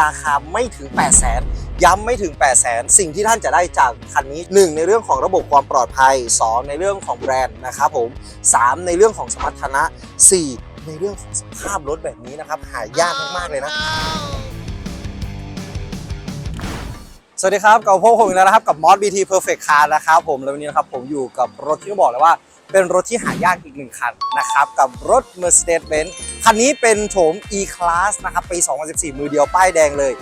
ราคาไม่ถึง 8 0 0 0 0ย้ำไม่ถึง 8 0 0 0สิ่งที่ท่านจะได้จากคันนี้ 1 ในเรื่องของระบบความปลอดภัย 2 ในเรื่องของแบรนด์นะครับผม 3 ในเรื่องของสมรรถนะ 4 ในเรื่องของสภาพรถแบบนี้นะครับ หายากมาก ๆ เลยนะ สวัสดีครับกับพวกผมอีกแล้วนะครับ กับ Mod BT Perfect Car นะครับผม แล้ววันนี้นะครับผมอยู่กับรถที่ต้องบอกเลยว่า เป็นรถที่หายากอีกหนึ่งคันนะครับ กับรถ Mercedes-Benz คันนี้เป็นโฉม E-Class นะครับ ปี 2014 มือเดียวป้ายแดงเลย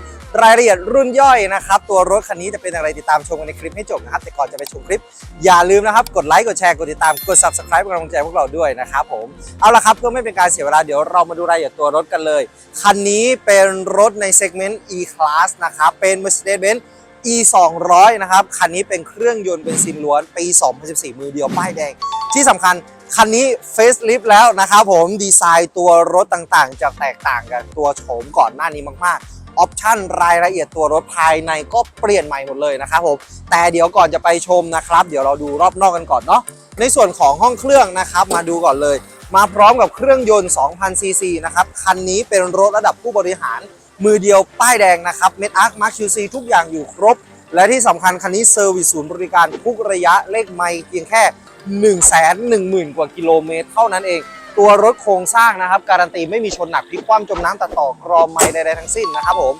รายละเอียดรุ่นย่อยนะครับ ตัวรถคันนี้จะเป็นอะไรติดตามชมกันในคลิปให้จบนะครับ แต่ก่อนจะไปชมคลิป อย่าลืมนะครับ กดไลค์ กดแชร์ กดติดตาม กด Subscribe เป็นกำลังใจพวกเราด้วยนะครับผม เอาละครับเพื่อไม่เป็นการเสียเวลาเดี๋ยวเรามาดูรายละเอียดตัวรถกันเลย คันนี้เป็นรถในเซกเมนต์ E-Class นะครับ เป็น Mercedes-Benz E 2 0 0นะครับ คันนี้เป็นเครื่องยนต์เป็นซินล้วน ปี 2014 มือเดียวป้ายแดง ที่สำคัญคันนี้เฟ e ลิฟแล้วนะครับผม ดีไซน์ตัวรถต่างๆ จะแตกต่างกับตัวโฉมก่อนหน้านี้มากๆ ออปชั่นรายละเอียดตัวรถภายในก็เปลี่ยนใหม่หมดเลยนะครับผม แต่เดี๋ยวก่อนจะไปชมนะครับ เดี๋ยวเราดูรอบนอกกันก่อนเนาะ ในส่วนของห้องเครื่องนะครับ มาดูก่อนเลย มาพร้อมกับเครื่องยนต์ 2,000ซีซีนะครับ คันนี้เป็นรถระดับผู้บริหาร มือเดียวป้ายแดงนะครับเมดอาร์คมาร์คคิวซีทุกอย่างอยู่ครบ และที่สำคัญคันนี้เซอร์วิสศูนย์บริการทุกระยะเลขไม่เพียงแค่ 1 1 0 0 0 0 กว่ากิโลเมตร เท่านั้นเอง ตัวรถโครงสร้างนะครับ การันตีไม่มีชนหนักพลิกคว่ำจมน้ำตัดต่อกรอไม่ใดๆทั้งสิ้นนะครับผม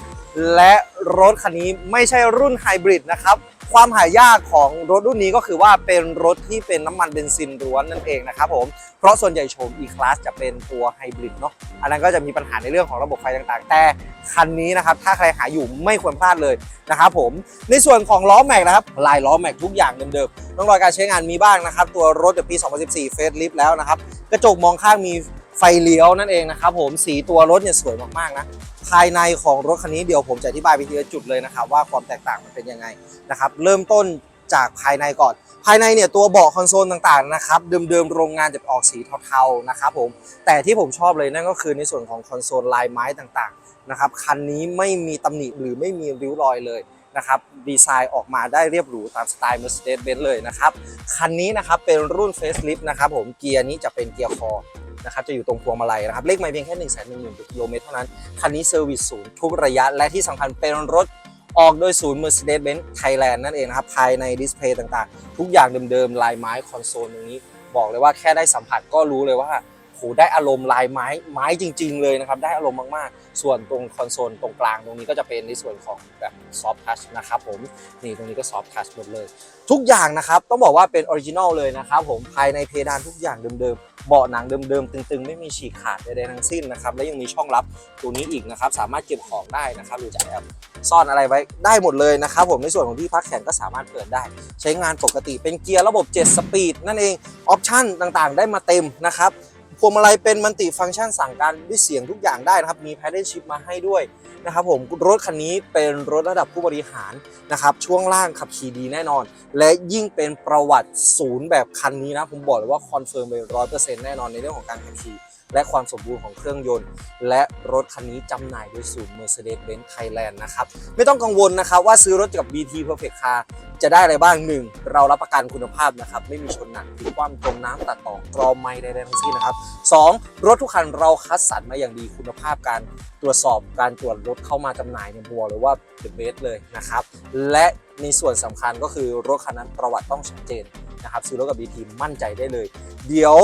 และรถคันนี้ไม่ใช่รุ่นไฮบริดนะครับ ความหายากของรถรุ่นนี้ก็คือว่าเป็นรถที่เป็นน้ำมันเบนซินล้วนนั่นเองนะครับผมเพราะส่วนใหญ่โฉม E-Class จะเป็นตัวไฮบริดเนาะอันนั้นก็จะมีปัญหาในเรื่องของระบบไฟต่างๆ แต่คันนี้นะครับถ้าใครหาอยู่ไม่ควรพลาดเลยนะครับผมในส่วนของล้อแม็กนะครับลายล้อแม็กทุกอย่างเดิมๆร่องรอยการใช้งานมีบ้างนะครับตัวรถเดี๋ยวปี 2014 เฟสลิฟแล้วนะครับกระจกมองข้างมี ไฟเลี้ยวนั่นเองนะครับผมสีตัวรถเนี่ยสวยมากๆนะภายในของรถคันนี้เดี๋ยวผมจะอธิบายไปทีละจุดเลยนะครับว่าความแตกต่างมันเป็นยังไงนะครับเริ่มต้นจากภายในก่อน ภายในเนี่ยตัวเบาะคอนโซลต่างๆนะครับเดิมๆโรงงานจะออกสีเทาๆนะครับผมแต่ที่ผมชอบเลยนั่นก็คือในส่วนของคอนโซลลายไม้ต่างๆนะครับคันนี้ไม่มีตำหนิหรือไม่มีริ้วรอยเลยนะครับดีไซน์ออกมาได้เรียบหรูตามสไตล์ Mercedes-Benz เลยนะครับคันนี้นะครับเป็นรุ่น Facelift นะครับผมเกียร์นี้จะเป็นเกียร์คอ นะครับจะอยู่ตรงพวงมาลัยนะครับเลขไม่เพียงแค่1 1 0 0 0 0กิโลเมตรเท่านั้น คันนี้เซอร์วิสศูนย์ทุกระยะและที่สำคัญเป็นรถออกโดยศูนย์ Mercedes-Benz Thailand นั่นเองนะครับภายในดิสเพย์ต่างๆ ทุกอย่างเดิมๆลายไม้คอนโซลตรงนี้ บอกเลยว่าแค่ได้สัมผัสก็รู้เลยว่า โหได้อารมณ์ลายไม้ไม้จริง ๆ เลยนะครับได้อารมณ์มากๆ ส่วนตรงคอนโซลตรงกลางตรงนี้ก็จะเป็นในส่วนของแบบซอฟท์ทัชนะครับผมนี่ตรงนี้ก็ซอฟท์ทัชหมดเลย ทุกอย่างนะครับต้องบอกว่าเป็นออริจินอลเลยนะครับผมภายในเพดานทุกอย่างเดิมๆเบาะหนังเดิมๆ ตึงๆ ไม่มีฉีกขาดใดๆทั้งสิ้นนะครับ และยังมีช่องลับตัวนี้อีกนะครับ สามารถเก็บของได้นะครับหรือจะแอบซ่อนอะไรไว้ได้หมดเลยนะครับ ผมในส่วนของที่พักแขนก็สามารถเปิดได้ ใช้งานปกติเป็นเกียร์ระบบ 7 สปีดนั่นเอง ออปชั่นต่างๆ ได้มาเต็มนะครับ พวงมาลัยเป็นมัลติฟังก์ชันสั่งการด้วยเสียงทุกอย่างได้นะครับ มี Paddle Shift มาให้ด้วยนะครับผมรถคันนี้เป็นรถระดับผู้บริหารนะครับ ช่วงล่างขับขี่ดีแน่นอน และยิ่งเป็นประวัติศูนย์แบบคันนี้นะ ผมบอกเลยว่าคอนเฟิร์มไปร้อยเปอร์เซ็นต์แน่นอนในเรื่องของการขับขี่ และความสมบูรณ์ของเครื่องยนต์ และรถคันนี้จำหน่ายโดยศูนย์ Mercedes-Benz Thailand นะครับ ไม่ต้องกังวลนะครับว่าซื้อรถกับ BT Perfect Car จะได้อะไรบ้างหนึ่งเรารับประกันคุณภาพนะครับ ไม่มีชนหนักหรือความจมน้ำตัดต่อกรอไม่ใดๆทั้งสิ้นนะครับสองรถทุกคันเราคัดสรรมาอย่างดีคุณภาพการตรวจสอบการตรวจรถเข้ามาจำหน่ายเนี่ยบัวเลยว่า the best เลยนะครับ และในส่วนสำคัญก็คือรถคันนั้นประวัติต้องชัดเจนนะครับซื้อรถกับ BT มั่นใจได้เลย เดี๋ยว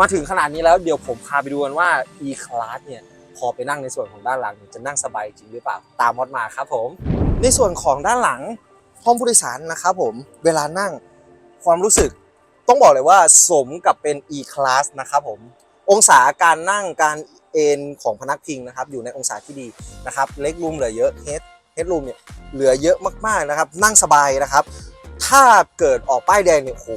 มาถึงขนาดนี้แล้วเดี๋ยวผมพาไปดูกันว่า E-Class เนี่ยพอไปนั่งในส่วนของด้านหลังจะนั่งสบายจริงหรือเปล่าตามมอดมาครับผม ในส่วนของด้านหลังห้องผู้โดยสารนะครับผมเวลานั่งความรู้สึกต้องบอกเลยว่าสมกับเป็น E-Class นะครับผมองศาการนั่งการเอนของพนักพิงนะครับอยู่ในองศาที่ดีนะครับเล็กรูมเหลือเยอะเฮดเฮดรูมเนี่ยเหลือเยอะมากๆนะครับนั่งสบายนะครับ ถ้าเกิดออกป้ายแดงเนี่ยโห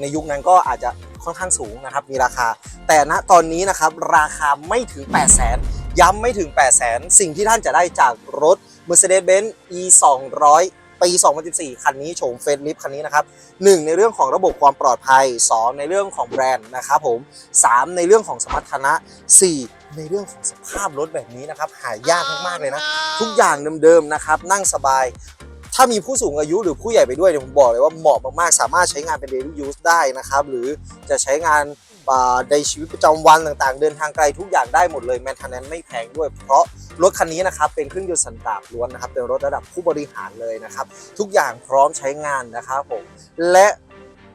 ในยุคนั้นก็อาจจะค่อนข้างสูงนะครับ มีราคา แต่ณตอนนี้นะครับราคาไม่ถึง 8 0 0 0 0 0ย้ำไม่ถึง 8 0 0 0 0 0สิ่งที่ท่านจะได้จากรถ Mercedes-Benz E 200ปี 2014 คันนี้โฉมเฟสลิฟคันนี้นะครับ 1 ในเรื่องของระบบความปลอดภัย 2 ในเรื่องของแบรนด์นะครับผม 3 ในเรื่องของสมรรถนะ 4ในเรื่องของสภาพรถแบบนี้นะครับ หายากมากๆเลยนะ ทุกอย่างเดิมๆนะครับ นั่งสบาย ถ้ามีผู้สูงอายุหรือผู้ใหญ่ไปด้วยเนี่ยผมบอกเลยว่าเหมาะมากๆ สามารถใช้งานเป็น daily use ได้นะครับ หรือจะใช้งานในชีวิตประจำวันต่างๆ เดินทางไกลทุกอย่างได้หมดเลยแมนเทนแนนไม่แพงด้วย เพราะรถคันนี้นะครับเป็นเครื่องยนต์สันดาปล้วนนะครับเป็นรถระดับผู้บริหารเลยนะครับทุกอย่างพร้อมใช้งานนะครับผมและ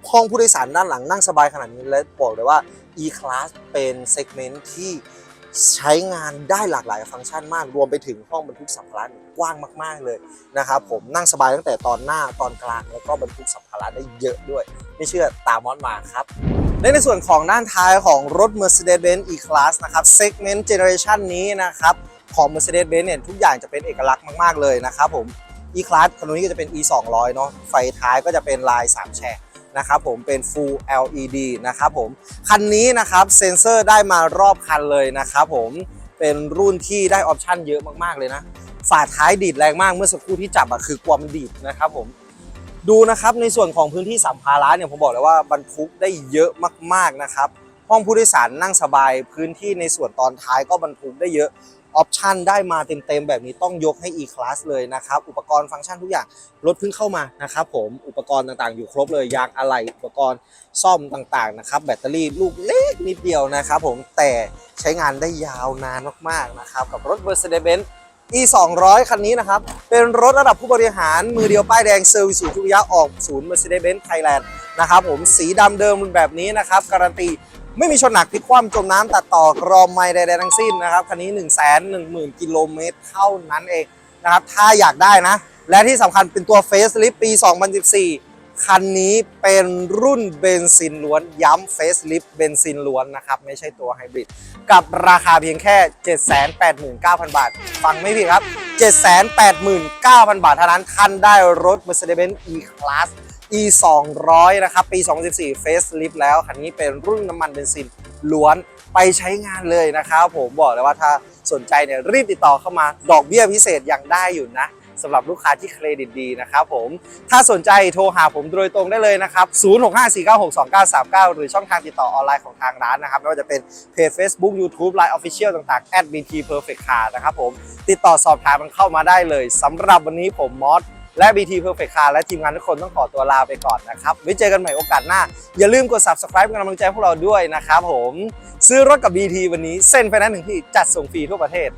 ห้องผู้โดยสารด้านหลังนั่งสบายขนาดนี้และบอกเลยว่า E-Class เป็นเซกเมนต์ที่ ใช้งานได้หลากหลายฟังก์ชันมาก รวมไปถึงห้องบรรทุกสัมภาระกว้างมาก ๆ เลยนะครับผมนั่งสบายตั้งแต่ตอนหน้าตอนกลางแล้วก็บรรทุกสัมภาระได้เยอะด้วย ไม่เชื่อตามมอสมาครับและในส่วนของด้านท้ายของรถ Mercedes-Benz E-Class นะครับ Segment Generation นี้นะครับของ Mercedes-Benz เนี่ยทุกอย่างจะเป็นเอกลักษณ์มาก ๆ เลยนะครับผม E-Class คันนี้ก็จะเป็น E 2 0 0 เนาะไฟท้ายก็จะเป็นลาย 3 แฉก นะครับผมเป็น Full LED นะครับผมคันนี้นะครับเซ็นเซอร์ได้มารอบคันเลยนะครับผมเป็นรุ่นที่ได้ออปชันเยอะมากๆเลยนะฝาท้ายดีดแรงมากเมื่อสักครู่ที่จับอะคือกลัวมันดีดนะครับผมดูนะครับในส่วนของพื้นที่สัมภาระเนี่ยผมบอกเลยว่าบรรทุกได้เยอะมากๆนะครับ ห้องผู้โดยสารนั่งสบาย พื้นที่ในส่วนตอนท้ายก็บรรทุกได้เยอะ ออปชันได้มาเต็มๆแบบนี้ต้องยกให้ E-Class เลยนะครับ อุปกรณ์ฟังก์ชันทุกอย่างรถเพิ่งเข้ามานะครับผมอุปกรณ์ต่างๆอยู่ครบเลยยางอะไหล่อุปกรณ์ซ่อมต่างๆนะครับแบตเตอรี่ลูกเล็กนิดเดียวนะครับผมแต่ใช้งานได้ยาวนานมากๆนะครับกับรถ Mercedes-Benz E 2 0 0 คันนี้นะครับ เป็นรถระดับผู้บริหารมือเดียวป้ายแดงเซอร์วิสศูนย์ทุระยะออกศูนย์ Mercedes-Benz Thailand นะครับผมสีดำเดิมแบบนี้นะครับ การันตี ไม่มีชนหนักพลิกคว่ำจมน้ำตัดต่อกรอมไม่ใดๆทั้งสิ้นนะครับคันนี้1 1 0 0 0 0 กิโลเมตรเท่านั้นเองนะครับถ้าอยากได้นะ และที่สำคัญเป็นตัวเฟสลิฟปี 2014 คันนี้เป็นรุ่นเบนซินล้วนย้ำเฟสลิฟเบนซินล้วนนะครับไม่ใช่ตัวไฮบริดกับราคาเพียงแค่ 789,000 บาท ฟังไม่ผิดครับ 789,000 บาทเท่านั้นท่านได้รถ Mercedes-Benz E-Class E 200นะครับ ปี 2014 Facelift แล้ว คันนี้เป็นรุ่นน้ำมันเบนซินล้วนไปใช้งานเลยนะครับผมบอกเลยว่าถ้าสนใจเนี่ยรีบติดต่อเข้ามา ดอกเบี้ยพิเศษยังได้อยู่นะ สำหรับลูกค้าที่เครดิตดีนะครับผมถ้าสนใจโทรหาผมโดยตรงได้เลยนะครับ 0654962939 หรือช่องทางติดต่อออนไลน์ของทางร้านนะครับไม่ว่าจะเป็นเพจ Facebook YouTube Line Official ต่างๆ @bt perfect car นะครับผมติดต่อสอบถามมันเข้ามาได้เลยสำหรับวันนี้ผมมอสและ BT Perfect Car และทีมงานทุกคนต้องขอตัวลาไปก่อนนะครับ ไว้เจอกันใหม่โอกาสหน้า อย่าลืมกด Subscribe เป็นกำลังใจพวกเราด้วยนะครับผม ซื้อรถกับ BT วันนี้เส้นไฟแนนซ์ถึงที่จัดส่งฟรีทั่วประเทศ